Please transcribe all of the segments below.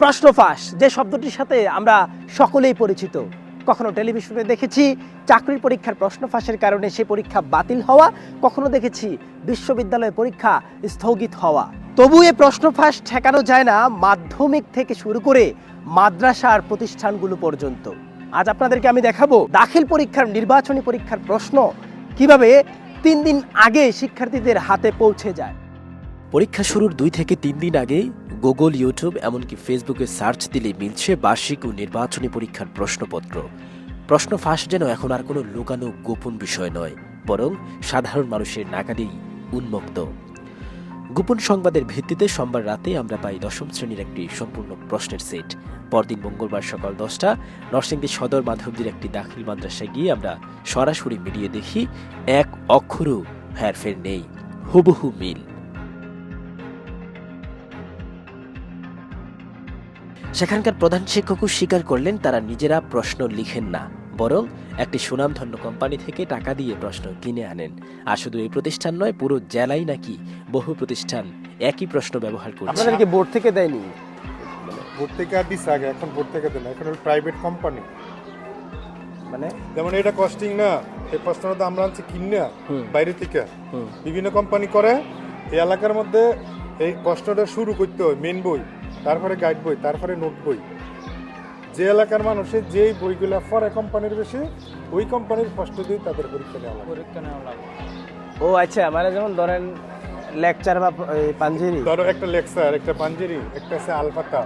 প্রশ্ন ফাঁস যে শব্দটির সাথে আমরা সকলেই পরিচিত। কখনো টেলিভিশনে দেখেছি চাকরির পরীক্ষার প্রশ্ন ফাঁসের কারণে সে পরীক্ষা বাতিল হওয়া, কখনো দেখেছি বিশ্ববিদ্যালয় পরীক্ষা স্থগিত হওয়া। তবু এ প্রশ্ন ফাঁস ঠেকানো যায় না মাধ্যমিক থেকে শুরু করে মাদ্রাসার প্রতিষ্ঠানগুলো পর্যন্ত। আজ আপনাদেরকে আমি দেখাবো দাখিল পরীক্ষার, নির্বাচনী পরীক্ষার প্রশ্ন কীভাবে তিন দিন আগে শিক্ষার্থীদের হাতে পৌঁছে যায়। পরীক্ষা শুরুর দুই থেকে তিন দিন আগে গুগল, ইউটিউব, এমনকি ফেসবুকে সার্চ দিলে মিলছে বার্ষিক ও নির্বাচনী পরীক্ষার প্রশ্নপত্র। প্রশ্ন ফাঁস যেন এখন আর কোনো লুকানো গোপন বিষয় নয়, বরং সাধারণ মানুষের নাগালেই উন্মুক্ত। গোপন সংবাদের ভিত্তিতে সোমবার রাতে আমরা পাই দশম শ্রেণির একটি সম্পূর্ণ প্রশ্নের সেট। পরদিন মঙ্গলবার সকাল দশটা, নরসিংদী সদর মাধবদীর একটি দাখিল মাদ্রাসায় গিয়ে আমরা সরাসরি মিলিয়ে দেখি, এক অক্ষরও হেরফের নেই, হুবহু মিল। সেখানকার প্রধান শিক্ষকও স্বীকার করলেন তারা নিজেরা প্রশ্ন লিখেন না বরং একটি সুনামধন্য কোম্পানি থেকে টাকা দিয়ে প্রশ্ন কিনে আনেন। আর শুধু এই প্রতিষ্ঠান নয় পুরো জেলাই নাকি বহু প্রতিষ্ঠান একই প্রশ্ন ব্যবহার করছে। আপনাদেরকে বোর্ড থেকে দেয়নি? বোর্ড থেকে আর দিচ্ছে আগে এখন বোর্ড থেকে দেন এখন হলো প্রাইভেট কোম্পানি মানে? যেমন এটা কস্টিং না এই প্রশ্নটা তো আমরা আনছি কিনে। বাইরে থেকে। বিভিন্ন কোম্পানি করে এই এলাকার মধ্যে এই প্রশ্নটা শুরু করতে হয় মেন বই। তারপরে গাইড বই তারপরে নোট বই। যে এলাকার মানুষের যেই বইগুলো পরে কোম্পানির বেশি ওই কোম্পানির প্রশ্ন দিয়ে তাদের পরীক্ষা নেওয়া লাগে। পরীক্ষা নেওয়া লাগে। ও আচ্ছা মানে যেমন ধরেন লেকচার বা পাঞ্জেরি। ধরো একটা লেকচার একটা পাঞ্জেরি একটা আছে আলফাতা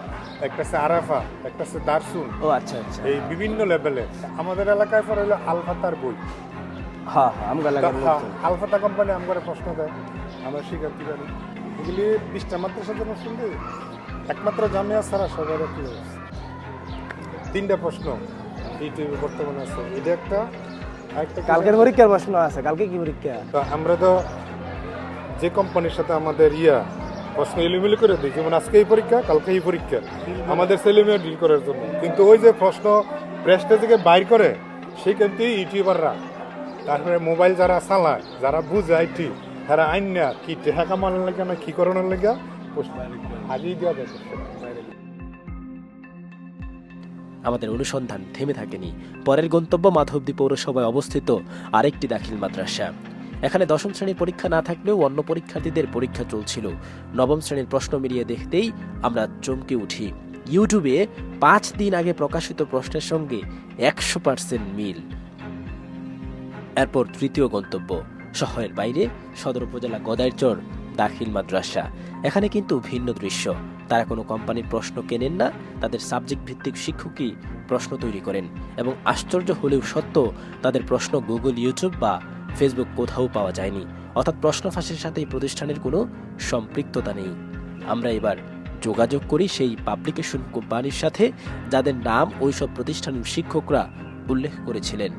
একটা আছে আরাফা একটা আছে দারসুন ও আচ্ছা আচ্ছা। এই বিভিন্ন লেভেলে আমাদের এলাকায় পরে হলো আলফাতার বই। হ্যাঁ হ্যাঁ আমগা হ্যাঁ, আলফাতা কোম্পানি আমার প্রশ্ন দেয়। আমরা স্বীকার কি জানি এগুলি বিশটা মাদ্রাসা জন্য শুনলে একমাত্র জামিয়া ছাড়া সবার অবস্থা। তিনটা প্রশ্ন ইউটিউবে বর্তমানে আছে। এটা একটা আরেকটা কালকের পরীক্ষার প্রশ্ন আছে। কালকে কি পরীক্ষা? তো আমরা তো যে কোম্পানির সাথে আমাদের ইয়া প্রশ্ন এলিমিলি করে দিই যেমন আজকে এই পরীক্ষা কালকে এই পরীক্ষা আমাদের ছেলেমেয়ে ডিল করার জন্য। কিন্তু ওই যে প্রশ্ন প্রেসটা থেকে বাইর করে সেইখান থেকে ইউটিউবাররা তারপরে মোবাইল যারা চালায় যারা বুঝে আইটি তারা আইন না কি টেহা কামানোর লেগে না কি করানোর লেগে আমাদের অনুসন্ধান থেমে থাকেনি। পরের গন্তব্য মাধবদী পৌরসভায় অবস্থিত আরেকটি দাখিল মাদ্রাসা। এখানে দশম শ্রেণির পরীক্ষা না থাকলেও অন্য পরীক্ষার্থীদের পরীক্ষা চলছিল। নবম শ্রেণির প্রশ্ন মিলিয়ে দেখতেই আমরা চমকে উঠি। ইউটিউবে পাঁচ দিন আগে প্রকাশিত প্রশ্নের সঙ্গে একশো পার্সেন্ট মিল। এরপর তৃতীয় গন্তব্য। শহরের বাইরে সদর উপজেলা গদাইরচর দাখিল মাদ্রাসা। এখানে কিন্তু ভিন্ন দৃশ্য। তারা কোনো কোম্পানির প্রশ্ন কেনেন না, তাদের সাবজেক্ট ভিত্তিক শিক্ষকই প্রশ্ন তৈরি করেন এবং আশ্চর্য হলেও সত্য, তাদের প্রশ্ন গুগল ইউটিউব বা ফেসবুক কোথাও পাওয়া যায়নি। অর্থাৎ প্রশ্ন ফাঁসের সাথে এই প্রতিষ্ঠানের কোনো সম্পৃক্ততা নেই। আমরা এবার যোগাযোগ করি সেই পাবলিকেশন কোম্পানির সাথে, যাদের নাম ওইসব প্রতিষ্ঠানের শিক্ষকরা উল্লেখ করেছিলেন।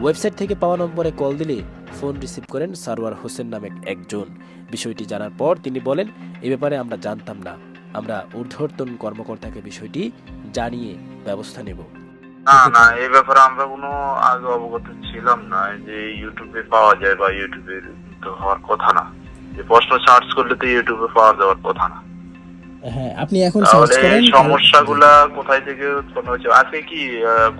ওয়েবসাইট থেকে পাওয়া নম্বরে কল দিলে ফোন রিসিভ করেন সারোয়ার হোসেন নামে একজন। বিষয়টি জানার পর তিনি বলেন, এ ব্যাপারে আমরা জানতাম না। আমরা ঊর্ধ্বতন কর্মকর্তাকে বিষয়টি জানিয়ে ব্যবস্থা নেব। না না এই ব্যাপারে আমরা কোনো আগে অবগত ছিলাম না যে ইউটিউবে পাওয়া যায় বা ইউটিউবে তো হওয়ার কথা না। যে প্রশ্ন সার্চ করলে তো ইউটিউবে পাওয়া যাওয়ার কথা না। হ্যাঁ আপনি এখন তাহলে এই সমস্যাগুলা কোথায় থেকে উৎপন্ন হয়েছে? আজকে কি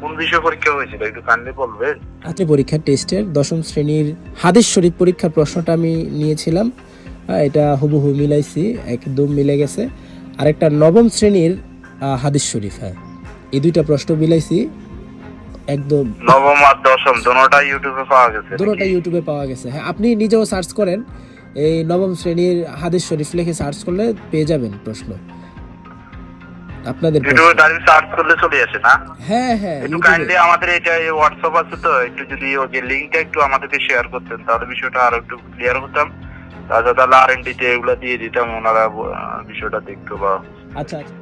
কোন বিষয় পরীক্ষা হয়েছিল? একটু কাইন্ডলি বলবেন। রাত্রি পরীক্ষার টেস্টের দশম শ্রেণির হাদিস শরীফ পরীক্ষার প্রশ্নটা আমি নিয়েছিলাম। এটা হুবহু মিলাইছি একদম মিলে গেছে। আর একটা নবম শ্রেণির হাদিস শরীফ হ্যাঁ। এই দুইটা প্রশ্ন মিলাইছি একদম নবম আর দশম দোনোটা ইউটিউবে পাওয়া গেছে দুটোটা ইউটিউবে পাওয়া গেছে হ্যাঁ। আপনি নিজেও সার্চ করেন এই নবম শ্রেণির হাদিস শরীফ লিখে সার্চ করলে পেয়ে যাবেন প্রশ্ন। আপনাদের সার্চ করলে চলে আসে না? হ্যাঁ হ্যাঁ একটু কাইন্ডলি আমাদের এটা হোয়াটসঅ্যাপ আছে তো একটু যদি ওই যে লিঙ্কটা একটু আমাদেরকে শেয়ার করতেন তাহলে বিষয়টা আরও একটু ক্লিয়ার হতাম। তাছাড়া তাহলে আর তে এগুলো দিয়ে দিতাম ওনারা বিষয়টা দেখতো বা আচ্ছা আচ্ছা।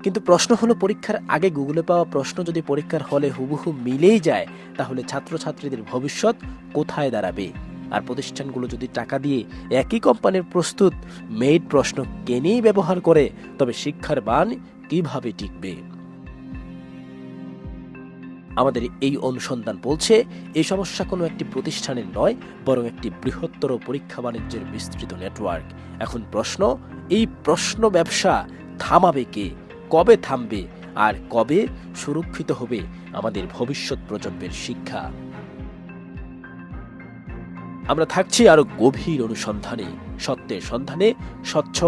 কিন্তু প্রশ্ন হলো পরীক্ষার আগে গুগলে পাওয়া প্রশ্ন যদি পরীক্ষার হলে হুবহু মিলেই যায় তাহলে ছাত্রছাত্রীদের ভবিষ্যৎ কোথায় দাঁড়াবে? আর প্রতিষ্ঠানগুলো যদি টাকা দিয়ে একই কোম্পানির প্রস্তুত মেড প্রশ্ন কেনেই ব্যবহার করে, তবে শিক্ষার মান কীভাবে টিকবে? আমাদের এই অনুসন্ধান বলছে, এই সমস্যা কোনো একটি প্রতিষ্ঠানের নয়, বরং একটি বৃহত্তর পরীক্ষা বাণিজ্যের বিস্তৃত নেটওয়ার্ক। এখন প্রশ্ন, এই প্রশ্ন ব্যবসা থামাবে কে? কবে থামবে? আর কবে সুরক্ষিত হবে আমাদের ভবিষ্যৎ প্রজন্মের শিক্ষা? আমরা থাকছি আরও গভীর অনুসন্ধানে, সত্যের সন্ধানে, স্বচ্ছ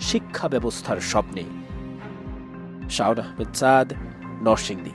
শিক্ষা ব্যবস্থার স্বপ্নে। শাওন আহমেদ সাদ, নরসিংদী।